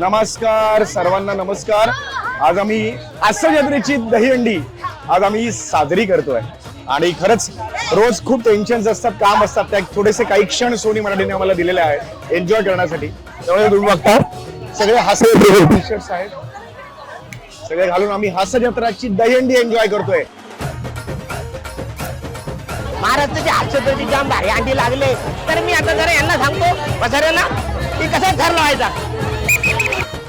नमस्कार सर्वांना नमस्कार. आज आम्ही हास्य जत्रेची दहीहंडी आज आम्ही साजरी करतोय. आणि खरंच रोज खूप टेन्शन असतात काम असतात. त्या थोडेसे काही क्षण सोनी मराठीने आम्हाला दिलेले आहेत एन्जॉय करण्यासाठी. त्यामुळे तुम्ही बघता सगळे हास्य टी शर्ट्स आहेत. सगळे घालून आम्ही हास्य जत्राची दहीहंडी एन्जॉय करतोय. महाराष्ट्राची हास्यत्राची जाम भारी अंडी लागले. तर मी आता जरा यांना सांगतो बसाऱ्यांना की कसा ठर व्हायचा you.